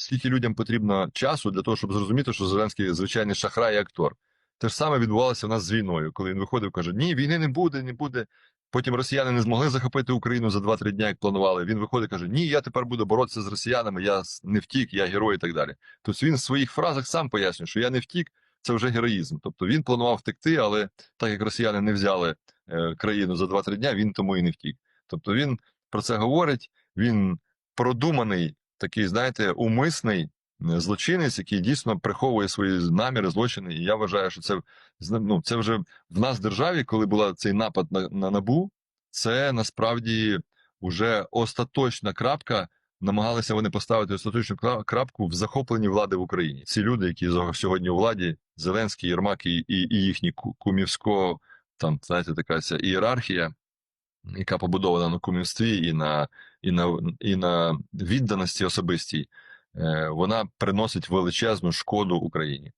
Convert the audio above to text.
скільки людям потрібно часу для того, щоб зрозуміти, що Зеленський звичайний шахрай і актор. Те ж саме відбувалося в нас з війною, коли він виходив, каже: Ні, війни не буде, не буде. Потім росіяни не змогли захопити Україну за 2-3 дня, як планували. Він виходить, каже: Ні, я тепер буду боротися з росіянами, я не втік, я герой і так далі. Тобто він в своїх фразах сам пояснює, що я не втік, це вже героїзм. Тобто він планував втекти, але так як росіяни не взяли е, країну за 2-3 дня, він тому і не втік. Тобто він про це говорить. Він продуманий, такий, знаєте, умисний е, злочинець, який дійсно приховує свої наміри, злочини. І я вважаю, що це ну, це вже в нас в державі, коли була цей напад на, на набу, це насправді вже остаточна крапка. Намагалися вони поставити остаточну крапку в захопленні влади в Україні. Ці люди, які сьогодні у владі, Зеленський, Єрмак і, і, і їхні ку- кумівсько, там знаєте, така ця ієрархія, яка побудована на кумівстві і на, і на, і на відданості особистій, е, вона приносить величезну шкоду Україні.